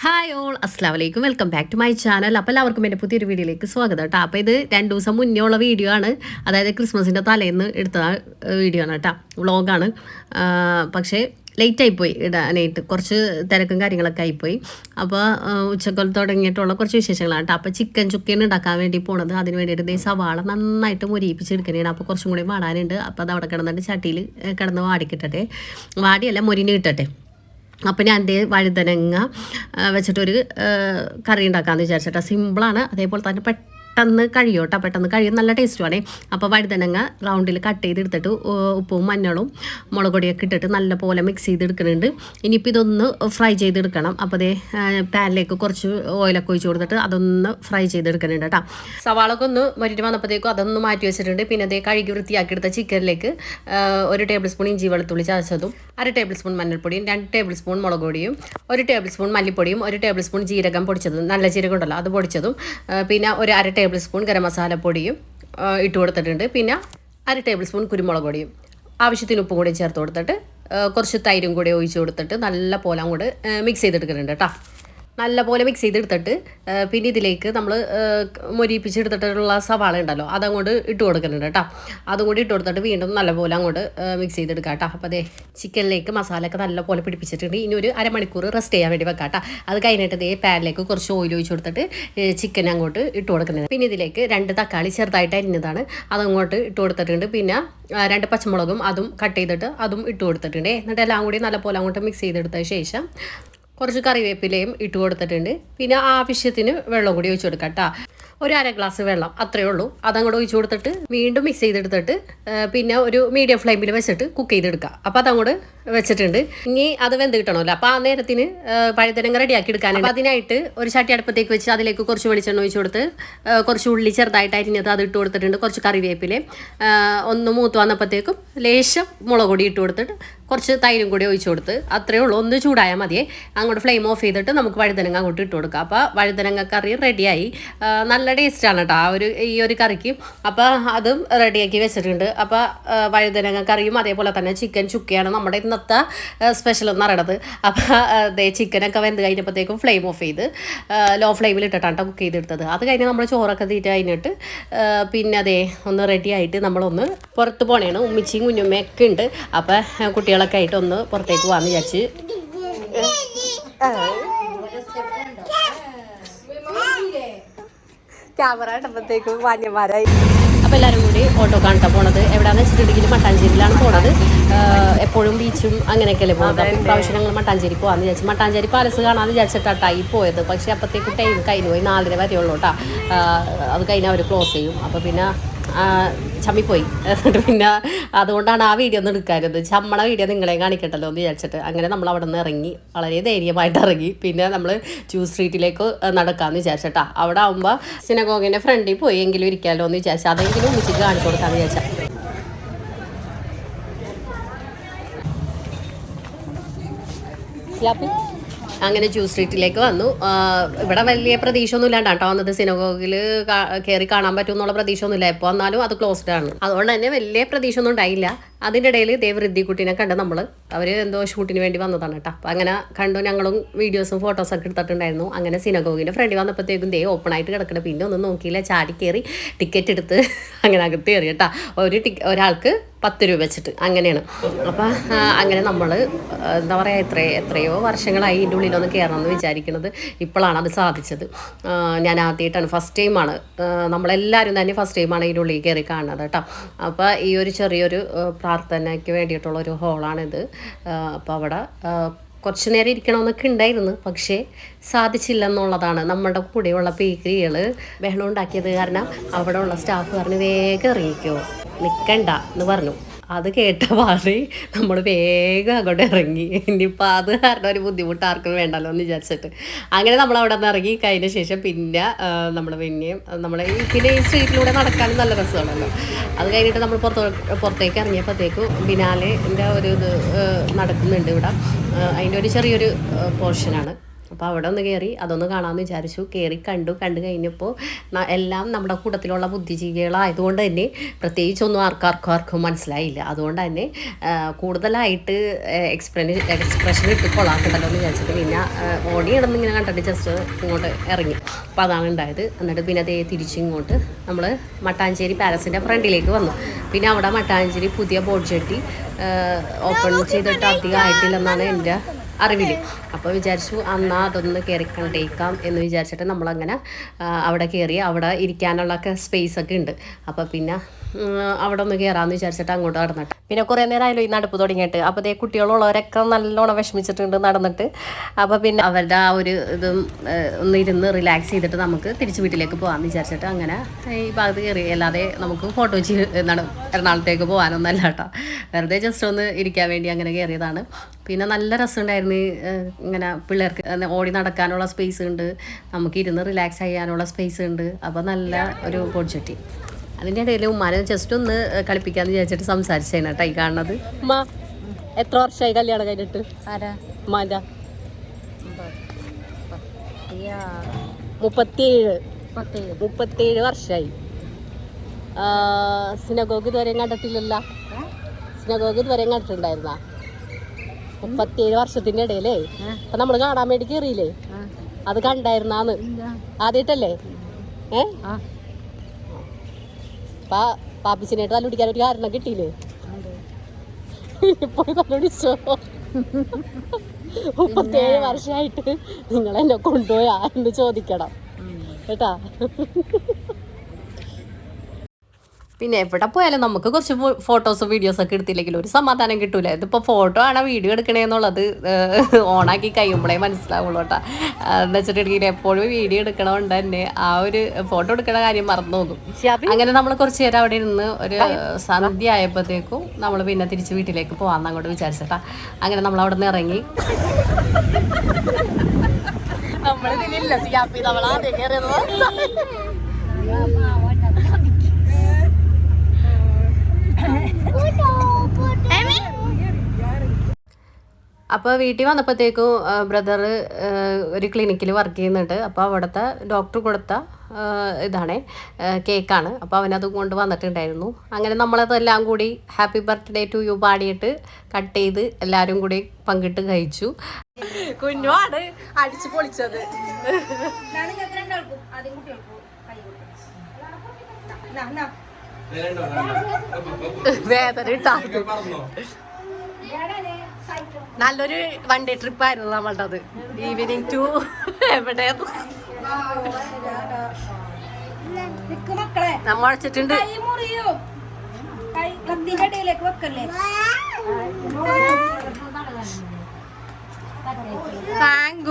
Hi all അസ്സാം വലൈക്കും welcome back to my channel അപ്പോൾ എല്ലാവർക്കും എന്റെ പുതിയൊരു വീഡിയോയിലേക്ക് സ്വാഗതം കേട്ടോ. അപ്പോൾ ഇത് രണ്ട് ദിവസം മുന്നേ ഉള്ള വീഡിയോ ആണ്. അതായത് ക്രിസ്മസിന്റെ തലേന്ന് എടുത്ത വീഡിയോ ആണ് കേട്ടോ. വ്ളോഗാണ് പക്ഷേ ലേറ്റ് ആയിപ്പോയി. ഇടാനായിട്ട് കുറച്ച് തിരക്കും കാര്യങ്ങളൊക്കെ ആയിപ്പോയി. അപ്പോൾ ഉച്ചക്കൊല തുടങ്ങിയിട്ടുള്ള കുറച്ച് വിശേഷങ്ങളാണ് കേട്ടോ. അപ്പോൾ ചിക്കൻ ചുക്കൻ ഉണ്ടാക്കാൻ വേണ്ടി പോണത്. അതിന് വേണ്ടിയിട്ട് ദേ സവാള നന്നായിട്ട് മുരിയിപ്പിച്ചെടുക്കണേണ് അപ്പോൾ കുറച്ചും കൂടി വാടാനുണ്ട്. അപ്പോൾ അത് അവിടെ കിടന്നിട്ട് ചട്ടിയിൽ കിടന്ന് വാടിക്കിട്ടട്ടെ. വാടിയല്ല മുരിഞ്ഞ് കിട്ടട്ടെ. അപ്പോൾ ഞാൻ എന്റെ വഴുതനങ്ങ വെച്ചിട്ടൊരു കറി ഉണ്ടാക്കാമെന്ന് വിചാരിച്ചിട്ടാ. സിമ്പിളാണ്. അതേപോലെ തന്നെ പെട്ടെന്ന് കഴിയും കേട്ടോ പെട്ടെന്ന് കഴിയും. നല്ല ടേസ്റ്റുമാണേ അപ്പോൾ വഴുതനങ്ങ റൗണ്ടിൽ കട്ട് ചെയ്തെടുത്തിട്ട് ഉപ്പും മഞ്ഞളും മുളക് പൊടിയൊക്കെ ഇട്ടിട്ട് നല്ല പോലെ മിക്സ് ചെയ്തെടുക്കുന്നുണ്ട് ഇനിയിപ്പോൾ ഇതൊന്ന് ഫ്രൈ ചെയ്തെടുക്കണം. അപ്പോൾ അതേ പാനിലേക്ക് കുറച്ച് ഓയിലൊക്കെ ഒഴിച്ച് കൊടുത്തിട്ട് അതൊന്ന് ഫ്രൈ ചെയ്തെടുക്കുന്നുണ്ട് കേട്ടോ. സവാളൊക്കെ ഒന്ന് മരിട്ട് വന്നപ്പോഴത്തേക്കും അതൊന്ന് മാറ്റി വെച്ചിട്ടുണ്ട്. പിന്നെ അതേ കഴുകി വൃത്തിയാക്കി എടുത്ത ചിക്കനിലേക്ക് ഒരു ടേബിൾ സ്പൂൺ ഇഞ്ചി വെളുത്തുള്ളി ചതച്ചതും അര ടേബിൾ സ്പൂൺ മഞ്ഞൾപ്പൊടിയും രണ്ട് ടേബിൾ സ്പൂൺ മുളക് പൊടിയും ഒരു ടേബിൾ സ്പൂൺ മല്ലിപ്പൊടിയും ഒരു ടേബിൾ സ്പൂൺ ജീരകം പൊടിച്ചതും നല്ല ജീരകം ഉണ്ടല്ലോ അത് പൊടിച്ചതും പിന്നെ ഒരു അര ടേബിൾ സ്പൂൺ ഗരം മസാലപ്പൊടിയും ഇട്ട് കൊടുത്തിട്ടുണ്ട്. പിന്നെ അര ടേബിൾ സ്പൂൺ കുരുമുളക് പൊടിയും ആവശ്യത്തിന് ഉപ്പും കൂടി ചേർത്ത് കൊടുത്തിട്ട് കുറച്ച് തൈരും കൂടി ഒഴിച്ച് കൊടുത്തിട്ട് നല്ല പോലെ അങ്ങോട്ട് മിക്സ് ചെയ്തെടുക്കുന്നുണ്ട് കേട്ടോ. നല്ല പോലെ മിക്സ് ചെയ്തെടുത്തിട്ട് പിന്നെ ഇതിലേക്ക് നമ്മൾ മൊരിപ്പിച്ചെടുത്തിട്ടുള്ള സവാള ഉണ്ടല്ലോ അതങ്ങോട്ട് ഇട്ട് കൊടുക്കുന്നുണ്ട് കേട്ടോ. അതും കൂടി ഇട്ട് കൊടുത്തിട്ട് വീണ്ടും നല്ലപോലെ അങ്ങോട്ട് മിക്സ് ചെയ്തെടുക്കാം കേട്ടോ. അപ്പോൾ അതേ ചിക്കനിലേക്ക് മസാലയൊക്കെ നല്ലപോലെ പിടിപ്പിച്ചിട്ടുണ്ട്. ഇനി ഒരു അരമണിക്കൂർ റെസ്റ്റ് ചെയ്യാൻ വേണ്ടി വെക്കാം കേട്ടോ. അത് കഴിഞ്ഞിട്ട് ഇതേ പാനിലേക്ക് കുറച്ച് ഓയിൽ ഒഴിച്ച് കൊടുത്തിട്ട് ചിക്കൻ അങ്ങോട്ട് ഇട്ട് കൊടുക്കുന്നുണ്ട്. പിന്നെ ഇതിലേക്ക് രണ്ട് തക്കാളി ചെറുതായിട്ട് അരിഞ്ഞതാണ്. അതങ്ങോട്ട് ഇട്ട് കൊടുത്തിട്ടുണ്ട്. പിന്നെ രണ്ട് പച്ചമുളകും അതും കട്ട് ചെയ്തിട്ട് അതും ഇട്ട് കൊടുത്തിട്ടുണ്ട്. എന്നിട്ട് എല്ലാം കൂടി നല്ലപോലെ അങ്ങോട്ട് മിക്സ് ചെയ്തെടുത്ത ശേഷം കുറച്ച് കറിവേപ്പിലയും ഇട്ട് കൊടുത്തിട്ടുണ്ട്. പിന്നെ ആവശ്യത്തിന് വെള്ളം കൂടി ഒഴിച്ചു കൊടുക്കാം കേട്ടോ ഒരു അര ഗ്ലാസ് വെള്ളം അത്രയേ ഉള്ളൂ. അതങ്ങോട്ട് ഒഴിച്ചു കൊടുത്തിട്ട് വീണ്ടും മിക്സ് ചെയ്തെടുത്തിട്ട് പിന്നെ ഒരു മീഡിയം ഫ്ലെയിമിൽ വെച്ചിട്ട് കുക്ക് ചെയ്തെടുക്കുക അപ്പോൾ അതങ്ങോട്ട് വെച്ചിട്ടുണ്ട്. ഇനി അത് വെന്ത് കിട്ടണമല്ലോ അപ്പോൾ ആ നേരത്തിന് പഴുതനങ്ങ റെഡിയാക്കി എടുക്കാനുണ്ട്. അതിനായിട്ട് ഒരു ചട്ടി അടുപ്പത്തേക്ക് വെച്ച് അതിലേക്ക് കുറച്ച് വെളിച്ചെണ്ണ ഒഴിച്ചു കൊടുത്ത് കുറച്ച് ഉള്ളി ചെറുതായിട്ട് അരിഞ്ഞത് അത് ഇട്ട് കൊടുത്തിട്ടുണ്ട്. കുറച്ച് കറിവേപ്പിലയും ഒന്ന് മൂത്ത് വന്നപ്പോഴത്തേക്കും ലേശം മുളക് പൊടി ഇട്ട് കൊടുത്തിട്ട് കുറച്ച് തൈരും കൂടി ഒഴിച്ചു കൊടുത്ത് അത്രയേ ഉള്ളൂ. ഒന്ന് ചൂടായാൽ മതിയേ. അങ്ങോട്ട് ഫ്ലെയിം ഓഫ് ചെയ്തിട്ട് നമുക്ക് വഴുതനങ്ങ അങ്ങോട്ട് ഇട്ട് കൊടുക്കാം. അപ്പോൾ വഴുതനങ്ങ കറി റെഡിയായി നല്ല ടേസ്റ്റാണ് കേട്ടോ ആ ഒരു ഈ ഒരു കറിക്ക്. അപ്പോൾ അതും റെഡിയാക്കി വെച്ചിട്ടുണ്ട്. അപ്പോൾ വഴുതനങ്ങ കറിയും അതേപോലെ തന്നെ ചിക്കൻ ചുക്കയാണ് നമ്മുടെ ഇന്നത്തെ സ്പെഷ്യൽ എന്ന് പറയണത്. അപ്പോൾ ദേ ചിക്കനൊക്കെ വെന്ത് കഴിഞ്ഞപ്പോഴത്തേക്കും ഫ്ലെയിം ഓഫ് ചെയ്ത് ലോ ഫ്ലെയിമിൽ ഇട്ടിട്ടാണ് കേട്ടോ കുക്ക് ചെയ്തെടുത്തത്. അത് കഴിഞ്ഞ് നമ്മൾ ചോറൊക്കെ തീറ്റ കഴിഞ്ഞിട്ട് പിന്നെ അതേ ഒന്ന് റെഡിയായിട്ട് നമ്മളൊന്ന് പുറത്ത് പോണേണ്. ഉമ്മിച്ചിയും കുഞ്ഞുമ്മയൊക്കെ ഉണ്ട്. അപ്പോൾ കുട്ടികളൊക്കെ ആയിട്ട് ഒന്ന് പുറത്തേക്ക് പോകാമെന്ന് വിചാരിച്ച്. ക്യാമറ ഇട്ടപ്പോഴത്തേക്കും മാന്യന്മാരായി. അപ്പോൾ എല്ലാവരും കൂടി ഓട്ടോ കാണാൻ പോണത്. എവിടെയാണെന്ന് വെച്ചിട്ടുണ്ടെങ്കിൽ മട്ടാഞ്ചേരിയിലാണ് പോണത്. എപ്പോഴും ബീച്ചും അങ്ങനെയൊക്കെയല്ലേ പോകുന്നത് അപ്പോൾ ഇപ്രാവശ്യം ഞങ്ങൾ മട്ടാഞ്ചേരി പോകാമെന്ന് വിചാരിച്ചു. മട്ടാഞ്ചേരി പാലസ് കാണാമെന്ന് വിചാരിച്ചിട്ടായി പോയത്. പക്ഷെ അപ്പത്തേക്ക് ടൈം കഴിഞ്ഞു പോയി നാലര വരെ ഉള്ളൂ കേട്ടോ അത് കഴിഞ്ഞാൽ അവർ ക്ലോസ് ചെയ്യും. അപ്പോൾ പിന്നെ ചമ്മിപ്പോയി. എന്നിട്ട് പിന്നെ അതുകൊണ്ടാണ് ആ വീഡിയോ ഒന്നും എടുക്കാറുണ്ട് ചമ്മണ വീഡിയോ നിങ്ങളെ കാണിക്കട്ടല്ലോ എന്ന് വിചാരിച്ചിട്ട്. അങ്ങനെ നമ്മൾ അവിടെ നിന്ന് ഇറങ്ങി വളരെ ധൈര്യമായിട്ട് ഇറങ്ങി. പിന്നെ നമ്മൾ ജൂസ് സ്ട്രീറ്റിലേക്ക് നടക്കാമെന്ന് വിചാരിച്ചിട്ടാ. അവിടെ ആകുമ്പോൾ സിനഗോഗിന്റെ ഫ്രണ്ടിൽ പോയി എങ്കിലും ഇരിക്കാമല്ലോ എന്ന് വിചാരിച്ചു. അതെങ്കിലും ഉച്ചയ്ക്ക് കാണിച്ചു കൊടുക്കാമെന്ന് വിചാരിച്ചാൽ അങ്ങനെ ജൂ സ്ട്രീറ്റിലേക്ക് വന്നു. ഇവിടെ വലിയ പ്രതീക്ഷ ഒന്നും ഇല്ലാണ്ട് കേട്ടോ വന്നത് സിനഗോഗിൽ കയറി കാണാൻ പറ്റുമെന്നുള്ള പ്രതീക്ഷ ഒന്നുമില്ല എപ്പോൾ വന്നാലും അത് ക്ലോസ്ഡ് ആണ്. അതുകൊണ്ട് തന്നെ വലിയ പ്രതീക്ഷ ഒന്നും ഉണ്ടായില്ല. അതിന്റെ ഇടയിൽ ദേവ് കുട്ടീനെ കണ്ട് നമ്മൾ അവർ എന്തോ ഷൂട്ടിന് വേണ്ടി വന്നതാണ് കേട്ടോ. അപ്പം അങ്ങനെ കണ്ടു ഞങ്ങളും വീഡിയോസും ഫോട്ടോസൊക്കെ എടുത്തിട്ടുണ്ടായിരുന്നു. അങ്ങനെ സിനഗോഗിന്റെ ഫ്രണ്ടിൽ വന്നപ്പോഴത്തേക്കും ദേ ഓപ്പൺ ആയിട്ട് കിടക്കണം. പിന്നെ ഒന്നും നോക്കിയില്ല ചാടി കയറി ടിക്കറ്റ് എടുത്ത് അങ്ങനെ അകത്ത് കയറി കേട്ടോ. ഒരു ടിക്ക ഒരാൾക്ക് പത്ത് രൂപ വെച്ചിട്ട് അങ്ങനെയാണ്. അപ്പം അങ്ങനെ നമ്മൾ എന്താ പറയുക എത്ര എത്രയോ വർഷങ്ങളായി ഇതിന്റെ ഉള്ളിലൊന്ന് കയറണമെന്ന് വിചാരിക്കുന്നത് ഇപ്പോഴാണ് അത് സാധിച്ചത്. ഞാൻ ആദ്യമായിട്ടാണ് ഫസ്റ്റ് ടൈമാണ് നമ്മളെല്ലാവരും തന്നെ ഫസ്റ്റ് ടൈമാണ് ഇതിന്റെ ഉള്ളിൽ കയറി കാണുന്നത് കേട്ടോ. അപ്പോൾ ഈ ഒരു ചെറിയൊരു ആ, പ്രാർത്ഥനയ്ക്ക് വേണ്ടിയിട്ടുള്ള ഒരു ഹോളാണിത് അപ്പോൾ അവിടെ കുറച്ച് നേരം ഇരിക്കണമെന്നൊക്കെ ഉണ്ടായിരുന്നു. പക്ഷേ സാധിച്ചില്ല എന്നുള്ളതാണ് നമ്മുടെ കൂടെയുള്ള പീക്കികൾ ബഹളം ഉണ്ടാക്കിയത് കാരണം അവിടെ ഉള്ള സ്റ്റാഫ് പറഞ്ഞ് വേഗം ഇറങ്ങിക്കോ നിൽക്കണ്ട എന്ന് പറഞ്ഞു. അത് കേട്ട പാടി നമ്മൾ വേഗം അങ്ങോട്ട് ഇറങ്ങി. ഇനിയിപ്പോൾ അത് കാരണം ഒരു ബുദ്ധിമുട്ട് ആർക്കും വേണ്ടല്ലോ എന്ന് വിചാരിച്ചിട്ട്. അങ്ങനെ നമ്മൾ അവിടെ നിന്ന് ഇറങ്ങി. കഴിഞ്ഞ ശേഷം പിന്നെ നമ്മൾ പിന്നെയും നമ്മൾ പിന്നെ ഈ സ്ട്രീറ്റിലൂടെ നടക്കാനും നല്ല രസമാണല്ലോ. അത് കഴിഞ്ഞിട്ട് നമ്മൾ പുറത്തോ പുറത്തേക്ക് ഇറങ്ങിയപ്പോഴത്തേക്കും ബിനാലിന്റെ ഒരു ഇത് നടക്കുന്നുണ്ട് ഇവിടെ. അതിന്റെ ഒരു ചെറിയൊരു പോർഷനാണ്. അപ്പോൾ അവിടെ ഒന്ന് കയറി അതൊന്ന് കാണാമെന്ന് വിചാരിച്ചു. കയറി കണ്ടു. കണ്ടു കഴിഞ്ഞപ്പോൾ എല്ലാം നമ്മുടെ കൂട്ടത്തിലുള്ള ബുദ്ധിജീവികളായതുകൊണ്ട് തന്നെ പ്രത്യേകിച്ചൊന്നും ആർക്കും ആർക്കും മനസ്സിലായില്ല. അതുകൊണ്ട് തന്നെ കൂടുതലായിട്ട് എക്സ്പ്രന് എക്സ്പ്രഷൻ ഇട്ട് കൊള്ളാക്കണ്ടല്ലോ എന്ന് വിചാരിച്ചിട്ട് പിന്നെ ഓടി കിടന്ന് ഇങ്ങനെ കണ്ടിട്ട് ജസ്റ്റ് ഇങ്ങോട്ട് ഇറങ്ങി. അപ്പോൾ അതാണ് ഉണ്ടായത്. എന്നിട്ട് പിന്നെ അതേ തിരിച്ചിങ്ങോട്ട് നമ്മൾ മട്ടാഞ്ചേരി പാലസിന്റെ ഫ്രണ്ടിലേക്ക് വന്നു. പിന്നെ അവിടെ മട്ടാഞ്ചേരി പുതിയ ബോട്ട് ജെട്ടി ഓപ്പൺ ചെയ്തിട്ട് അധികം ആയിട്ടില്ലെന്നാണ് എന്റെ അറിവിൽ അപ്പോൾ വിചാരിച്ചു അന്നാ അതൊന്ന് കയറി കണ്ടേക്കാം എന്ന് വിചാരിച്ചിട്ട് നമ്മളങ്ങനെ അവിടെ കയറി അവിടെ ഇരിക്കാനുള്ള സ്പേസ് ഒക്കെ ഉണ്ട്. അപ്പോൾ പിന്നെ അവിടെ ഒന്ന് കയറാമെന്ന് വിചാരിച്ചിട്ട് അങ്ങോട്ട് നടന്നിട്ട്. പിന്നെ കുറേ നേരമായാലും ഈ നടപ്പ് തുടങ്ങിയിട്ട്. അപ്പോൾ അതേ കുട്ടികളുള്ളവരൊക്കെ നല്ലോണം വിഷമിച്ചിട്ടുണ്ട് നടന്നിട്ട്. അപ്പോൾ പിന്നെ അവരുടെ ആ ഒരു ഇതും ഒന്ന് ഇരുന്ന് റിലാക്സ് ചെയ്തിട്ട് നമുക്ക് തിരിച്ച് വീട്ടിലേക്ക് പോകാമെന്ന് വിചാരിച്ചിട്ട് അങ്ങനെ ഈ ഭാഗത്ത് കയറി അല്ലാതെ നമുക്ക് ഫോട്ടോ വെച്ച് എന്താണ് എറണാകുളത്തേക്ക് പോകാനൊന്നല്ല കേട്ടോ. വെറുതെ ജസ്റ്റ് ഒന്ന് ഇരിക്കാൻ വേണ്ടി അങ്ങനെ കയറിയതാണ് പിന്നെ നല്ല രസമുണ്ടായിരുന്നു ഇങ്ങനെ പിള്ളേർക്ക് ഓടി നടക്കാനുള്ള സ്പേസ് ഉണ്ട്. നമുക്ക് ഇരുന്ന് റിലാക്സ് ചെയ്യാനുള്ള സ്പേസ് ഉണ്ട്. അപ്പോൾ നല്ല ഒരു ബോഡ്ജറ്റി അതിന്റെ ഇടയിൽ ഉമ്മാനെ ജസ്റ്റ് ഒന്ന് കളിപ്പിക്കാന്ന് വിചാരിച്ചിട്ട് സംസാരിച്ചേനെ കേട്ടോ ഈ കാണുന്നത്. ഉമ്മ എത്ര വർഷമായി കല്യാണം കഴിഞ്ഞിട്ട്? ആരാ? ഉമ്മാന്റെ മുപ്പത്തിയേഴ്. മുപ്പത്തിയേഴ്. വർഷമായി സിനഗോഗ് ഇതുവരെയും കണ്ടിട്ടില്ലല്ലോ? സിനഗോഗ് ഇതുവരെയും കണ്ടിട്ടുണ്ടായിരുന്ന? മുപ്പത്തിയേഴ് വർഷത്തിന്റെ ഇടയിലേ? അപ്പൊ നമ്മൾ കാണാൻ വേണ്ടി കയറിയില്ലേ അത് കണ്ടായിരുന്നാന്ന്. ആദ്യമായിട്ടല്ലേ ഏ? ആ പാ പാപ്പിച്ചിനായിട്ട് തല്ലുപിടിക്കാൻ ഒരു കാരണം കിട്ടിയില്ലേ? ഇപ്പോൾ തല്ലുപിടിച്ചോ? മുപ്പത്തേഴ് വർഷമായിട്ട് നിങ്ങൾ എന്നെ കൊണ്ടുപോയാ എന്ന് ചോദിക്കണം. കേട്ടാ? പിന്നെ എവിടെ പോയാലും നമുക്ക് കുറച്ച് ഫോട്ടോസും വീഡിയോസും ഒക്കെ എടുത്തില്ലെങ്കിൽ ഒരു സമാധാനം കിട്ടൂല. ഇതിപ്പോൾ ഫോട്ടോ ആണോ വീഡിയോ എടുക്കണേ എന്നുള്ളത് ഓണാക്കി കഴിയുമ്പോഴേ മനസ്സിലാവുള്ളൂ കേട്ടോ. എന്താ വെച്ചിട്ടുണ്ടെങ്കിൽ എപ്പോഴും വീഡിയോ എടുക്കണോണ്ട് തന്നെ ആ ഒരു ഫോട്ടോ എടുക്കണ കാര്യം മറന്നു പോകും. അങ്ങനെ നമ്മൾ കുറച്ച് നേരം അവിടെ ഇരുന്ന് ഒരു സന്ധ്യ ആയപ്പോഴത്തേക്കും നമ്മൾ പിന്നെ തിരിച്ച് വീട്ടിലേക്ക് പോകാമെന്ന് അങ്ങോട്ട് വിചാരിച്ചിട്ടാ. അങ്ങനെ നമ്മൾ അവിടെ നിന്ന് ഇറങ്ങി നമ്മളിതിലില്ല സിയാപ്പി നമ്മൾ ആദ്യം കയറിയത് അപ്പോൾ വീട്ടിൽ വന്നപ്പോഴത്തേക്കും ബ്രദർ ഒരു ക്ലിനിക്കിൽ വർക്ക് ചെയ്യുന്നുണ്ട്. അപ്പോൾ അവിടുത്തെ ഡോക്ടർ കൊടുത്ത ഇതാണ് കേക്കാണ് അപ്പോൾ അവനത് കൊണ്ട് വന്നിട്ടുണ്ടായിരുന്നു. അങ്ങനെ നമ്മളതെല്ലാം കൂടി ഹാപ്പി ബർത്ത്ഡേ ടു യു പാടിയിട്ട് കട്ട് ചെയ്ത് എല്ലാവരും കൂടി പങ്കിട്ട് കഴിച്ചു. കുഞ്ഞുമാണ് അടിച്ചു പൊളിച്ചത്. വേദന ഇട്ടാക്കും നല്ലൊരു വൺ ഡേ ട്രിപ്പ് ആയിരുന്നു നമ്മളുടെ ഈവനിങ് ടു എവിടെ നമ്മൾ നമ്മ അടച്ചിട്ടുണ്ട്. താങ്ക്